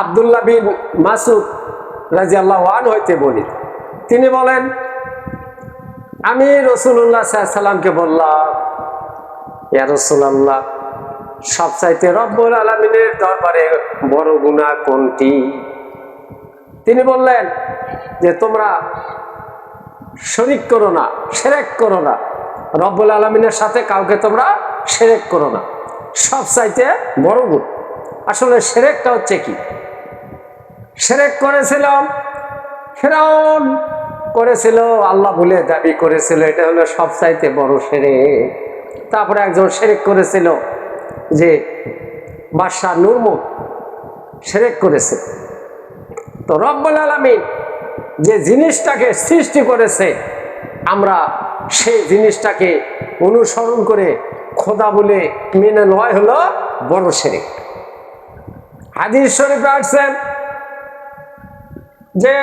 আবদুল্লাহ বিন মাসুদ রাজি আল্লাহ আন হইতে বলি তিনি বলেন, আমি রসুল্লাহ সাল্লামকে বললাম, ইয়া রসুল্লাহ সবচাইতে রব্বুল আলমিনের দরবারে বড় গুণা কোনটি? তিনি বললেন যে, তোমরা শরিক করো না, সেরেক করো না। রব্বুল আলমিনের সাথে কাউকে তোমরা সেরেক করো না। সব চাইতে বড় গুণ আসলে সেরেকটা হচ্ছে কি? সেরেক করেছিলাম। ফেরাউন করেছিল, আল্লাহ বলে দাবি করেছিল, এটা হলো সব চাইতে বড় সেরেক। তারপরে একজন সেরেক করেছিল যে বাদশাহ নুরমুখ সেরেক করেছে। তো রব্বুল আলমী যে জিনিসটাকে সৃষ্টি করেছে, আমরা সেই জিনিসটাকে অনুসরণ করে খোদা বলে মেনে নয় হলো বড় শেরেক হাদিস শরীফে আসছেন যে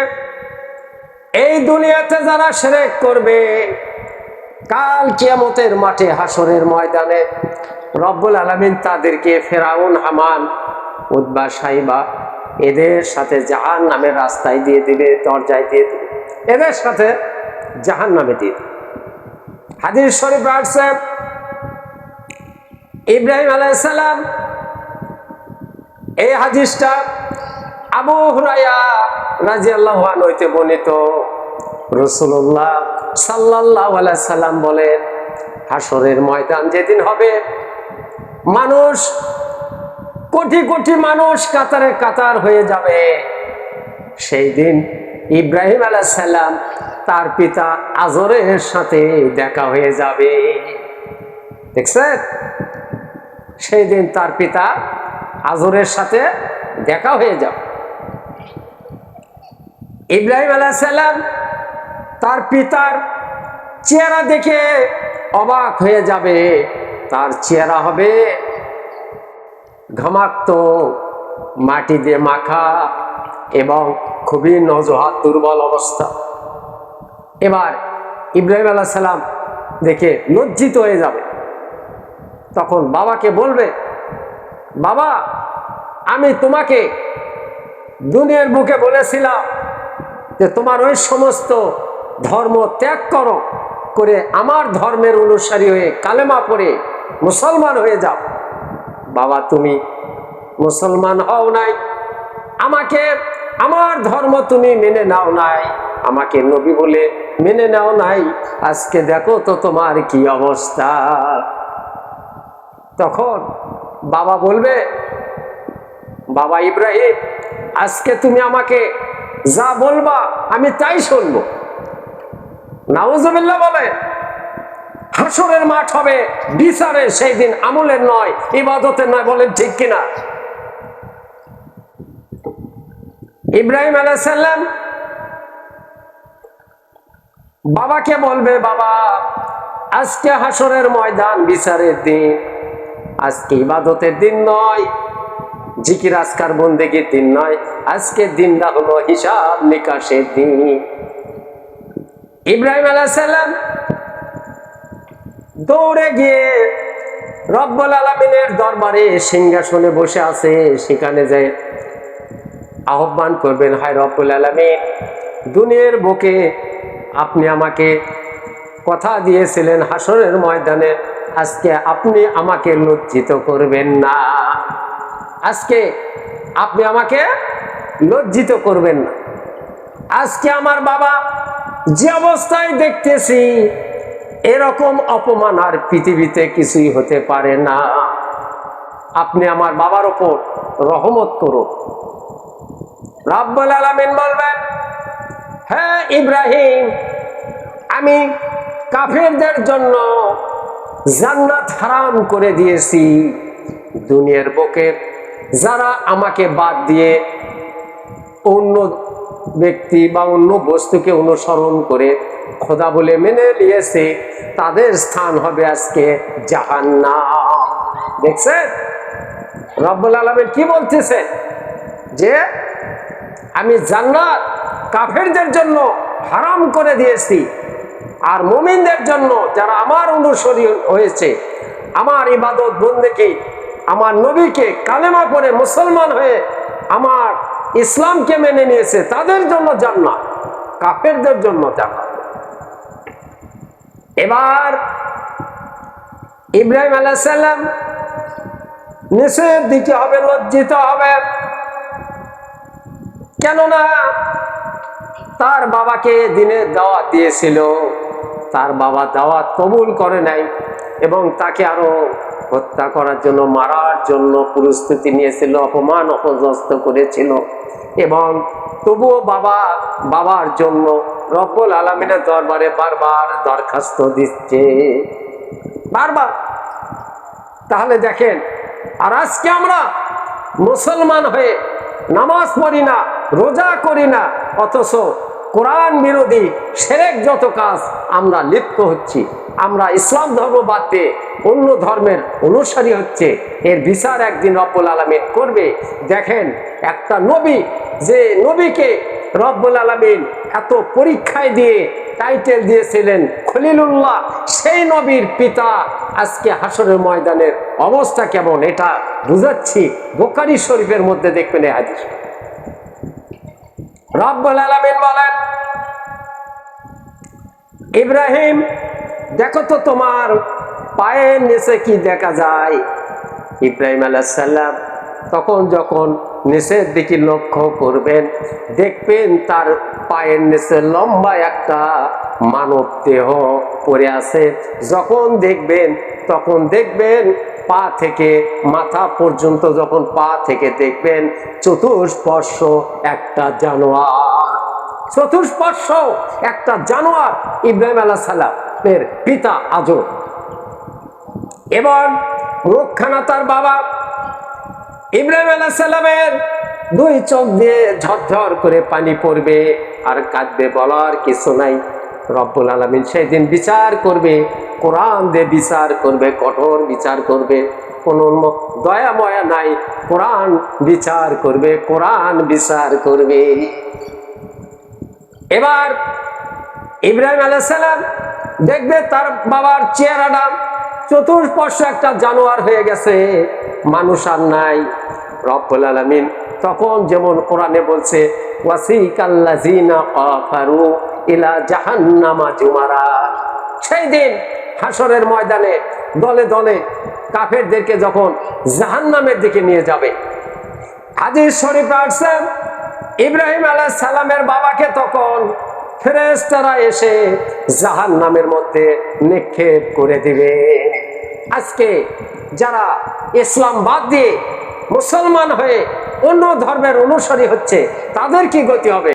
এই দুনিয়াতে যারা সেরেক করবে, কাল কিয়ামতের মাঠে হাসরের ময়দানে রব্বুল আলমিন তাদেরকে ফেরাউন, হামান উদ্বা সাইবা এদের সাথে জাহান নামের রাস্তায় দিয়ে দিবে, দরজায় দিয়ে দিবে। এদের সাথে জাহান নামে দিয়ে দিবে। হাদিস শরীফ আসছে, ইব্রাহিম আলাইসালাম এই হাদিসটা আবু হুরাইয়া রাজি আল্লাহ হইতে বর্ণিত। রসুল্লাহ সাল্লাহ সাল্লাম বলেন হাসরের ময়দান যেদিন হবে, মানুষ, কোটি কোটি মানুষ কাতারে কাতার হয়ে যাবে। সেই দিন ইব্রাহিম আলাইসাল্লাম তার পিতা আজরের সাথে দেখা হয়ে যাবে। দেখছেন? সেই দিন তার পিতা আজরের সাথে দেখা হয়ে যাবে। ইব্রাহিম আলাইসাল্লাম তার পিতার চেহারা দেখে অবাক হয়ে যাবে। তার চেহারা হবে ঘামাক্ত মাটি দিয়ে মাখা এবং খুবই নজহাত, দুর্বল অবস্থা। এবার ইব্রাহিম আল্লাহ সাল্লাম দেখে লজ্জিত হয়ে যাবে। তখন বাবাকে বলবে, বাবা, আমি তোমাকে দুনিয়ার বুকে বলেছিলাম যে তোমার ওই সমস্ত ধর্ম ত্যাগ করো, করে আমার ধর্মের অনুসারী হয়ে কালেমা পড়ে মুসলমান হয়ে যাও। বাবা, তুমি মুসলমান হও নাই। আমাকে, আমার ধর্ম তুমি মেনে নাও নাই। আমাকে নবী বলে মেনে নাও নাই। আজকে দেখো তো তোমার কি অবস্থা। তখন বাবা বলবে, বাবা ইব্রাহিম, আজকে তুমি আমাকে যা বলবা, আমি তাই শুনব। নাউজুবিল্লাহ বলে, হাসরের মাঠ হবে, বিচারের সেই দিন আমলের নয়, ইবাদতের নয়, বলেন ঠিক কিনা? ইব্রাহিম আলাইসাল্লাম বাবাকে বলবে, বাবা, আজকে হাসরের ময়দান, বিচারের দিন। আজকে ইবাদতের দিন নয় জিকির আজকার বন্দেগীর দিন নয়, আজকের দিনটা হলো হিসাব নিকাশের দিন। ইব্রাহিম আলাইসাল্লাম দৌড়ে গিয়ে রব্বুল আলমিনের দরবারে সিংহাসনে বসে আছে, সেখানে যে আহ্বান করবেন, হায় রব্বুল আলমিন, দুনিয়ার বুকে আপনি আমাকে কথা দিয়েছিলেন হাসরের ময়দানে, আজকে আপনি আমাকে লজ্জিত করবেন না। আজকে আপনি আমাকে লজ্জিত করবেন না। আজকে আমার বাবা যে অবস্থায় দেখতেছি, এরকম অপমান আর পৃথিবীতে কিছুই হতে পারে না। আপনি আমার বাবার ওপর রহমত করুন। রাব্বুল আলামিন বলবেন হ্যাঁ ইব্রাহিম, আমি কাফেরদের জন্য জান্নাত হারাম করে দিয়েছি। দুনিয়ার বুকে যারা আমাকে বাদ দিয়ে অন্য ব্যক্তি বা অন্য বস্তুকে অনুসরণ করে খোদা বলে মেনে নিয়েছে, তাদের স্থান হবে আজকে জাহান্না দেখছেন? রব্বুল আলমের কি বলতেছে? যে আমি জান্নাত কাফেরদের জন্য হারাম করে দিয়েছি আর মুমিনদের জন্য যারা আমার অনুসরী হয়েছে, আমার ইবাদত বন্দেকে আমার নবীকে কালেমা করে মুসলমান হয়ে আমার ইসলামকে মেনে নিয়েছে, তাদের জন্য জান্নাত, কাফেরদের জন্য জান্নাত। এবার ইব্রাহিম আলাইসাল্লাম নিষেধ দিতে হবে, লজ্জিত হবে। কেননা তার বাবাকে দিনের দাওয়াত দিয়েছিল, তার বাবা দাওয়াত কবুল করে নাই এবং তাকে আরও হত্যা করার জন্য, মারার জন্য প্রস্তুতি নিয়েছিল, অপমান অপদস্থ করেছিল। এবং তবুও বাবা, বাবার জন্য রব্বুল আলমিনের দরবারে বারবার দরখাস্ত দিচ্ছে। বারবার। তাহলে দেখেন, আর আজকে আমরা মুসলমান হয়ে নামাজ পড়ি না, রোজা করি না, অথচ কোরআন বিরোধী সেরেক যত কাজ আমরা লিপ্ত হচ্ছি, আমরা ইসলাম ধর্ম বাদ দিয়ে অন্য ধর্মের অনুসারী হচ্ছে, এর বিচার একদিন রব্বুল আলমিন করবে। দেখেন, একটা নবী, যে নবীকে রব্বুল আলমিন এত পরীক্ষায় দিয়ে টাইটেল দিয়েছিলেন খলিলুল্লাহ, সেই নবীর পিতা আজকে হাসরের ময়দানের অবস্থা কেমন এটা বুঝাচ্ছি। বোকারি শরীফের মধ্যে দেখবেন হাদিস রব্বুল আলমিন বলেন, ইব্রাহিম, দেখো তো তোমার পায়ের নিচে কি দেখা যায়? ইব্রাহিম আলাহাল্লাম তখন যখন নিচের দিকে লক্ষ্য করবেন, দেখবেন তার পায়ের নিচে লম্বা একটা মানব দেহ পড়ে আছে। যখন দেখবেন তখন দেখবেন পা থেকে মাথা পর্যন্ত যখন পা থেকে দেখবেন চতুষ্পর্শ একটা জানোয়ার। চতুষ্পর্শ একটা জানোয়ার ইব্রাহিম আলাহ সাল্লামের পিতা আজর এবং মুখখানা তার বাবা। ইব্রাহিম আলাহ সাল্লামের দুই চোখ দিয়ে ঝরঝর করে পানি পড়বে আর কাঁদবে বলার কিছু নাই। রব্বুল আলমিন সেই দিন বিচার করবে, কোরআন দিয়ে বিচার করবে, কঠোর বিচার করবে, কোনো দয়া ময়া নাই, কোরআন বিচার করবে, কোরআন বিচার করবে। এবার ইব্রাহিম আলাইসালাম দেখবে তার বাবার চেহারাটা চতুর্পার্শ্ব একটা জানোয়ার হয়ে গেছে, মানুষ আর নাই। রব্বুল আলমিন তখন যেমন কোরআনে বলছে ওয়াসিকাল্লাজিনা কাফারু ইলা জাহান্নামা জুমারা। সেই দিন হাসরের ময়দানে দলে দলে কাফেরদেরকে যখন জাহান্নামের দিকে নিয়ে যাবে। হাদিস শরীফ আসছে, ইব্রাহিম আলাহ সালামের বাবাকে তখন ফেরেস্তারা এসে জাহান নামের মধ্যে নিক্ষেপ করে দিবে। আজকে যারা ইসলাম বাদ দিয়ে মুসলমান হয়ে অন্য ধর্মের অনুসারী হচ্ছে, তাদের কি গতি হবে?